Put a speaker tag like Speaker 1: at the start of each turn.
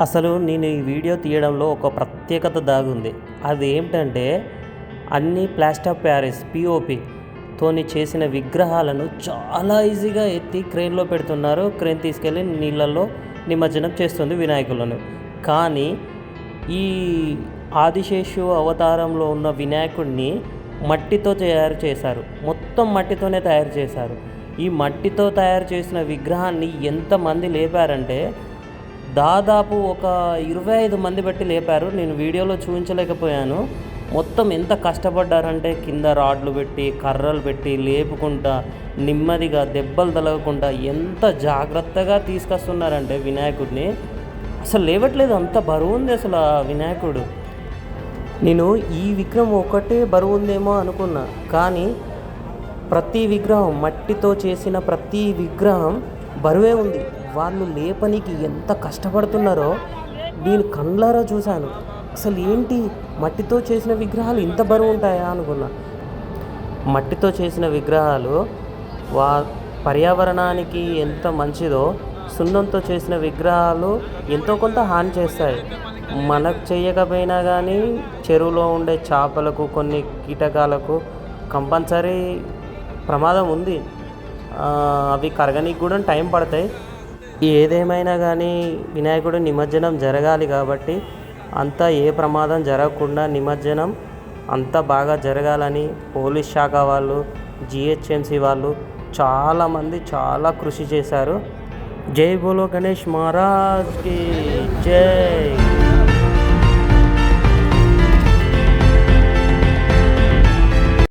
Speaker 1: అసలు నేను ఈ వీడియో తీయడంలో ఒక ప్రత్యేకత దాగుంది. అది ఏమిటంటే అన్ని ప్లాస్టర్ ఆఫ్ ప్యారిస్ పిఓపి తోని చేసిన విగ్రహాలను చాలా ఈజీగా ఎత్తి క్రెయిన్లో పెడుతున్నారు. క్రెయిన్ తీసుకెళ్ళి నీళ్ళల్లో నిమజ్జనం చేస్తుంది వినాయకులను. కానీ ఈ ఆదిశేషు అవతారంలో ఉన్న వినాయకుడిని మట్టితో తయారు చేశారు. మొత్తం మట్టితోనే తయారు చేశారు. ఈ మట్టితో తయారు చేసిన విగ్రహాన్ని ఎంతమంది లేపారంటే దాదాపు ఒక ఇరవై ఐదు మంది బట్టి లేపారు. నేను వీడియోలో చూపించలేకపోయాను. మొత్తం ఎంత కష్టపడ్డారంటే కింద రాడ్లు పెట్టి కర్రలు పెట్టి లేపుకుంటా నెమ్మదిగా దెబ్బలు తలగకుండా ఎంత జాగ్రత్తగా తీసుకొస్తున్నారంటే వినాయకుడిని. అసలు లేవట్లేదు. అంత బరువు ఉంది అసలు ఆ వినాయకుడు. నేను ఈ విగ్రహం ఒకటే బరువు ఉందేమో అనుకున్నా. కానీ ప్రతి విగ్రహం మట్టితో చేసిన ప్రతి విగ్రహం బరువే ఉంది. వాళ్ళు లేపనికి ఎంత కష్టపడుతున్నారో నేను కండ్లారా చూశాను. అసలు ఏంటి మట్టితో చేసిన విగ్రహాలు ఇంత బరువు ఉంటాయా అనుకున్నా. మట్టితో చేసిన విగ్రహాలు వా పర్యావరణానికి ఎంత మంచిదో సున్నంతో చేసిన విగ్రహాలు ఎంతో కొంత హాని చేస్తాయి. మనకు చేయకపోయినా కానీ చెరువులో ఉండే చేపలకు కొన్ని కీటకాలకు కంపల్సరీ ప్రమాదం ఉంది. అవి కరగనికి కూడా టైం పడతాయి. ఏదేమైనా కానీ వినాయకుడు నిమజ్జనం జరగాలి కాబట్టి అంతా ఏ ప్రమాదం జరగకుండా నిమజ్జనం అంతా బాగా జరగాలని పోలీస్ శాఖ వాళ్ళు జిహెచ్ఎంసి వాళ్ళు చాలామంది చాలా కృషి చేశారు. జై బోలో గణేష్ మహారాజ్కి జై!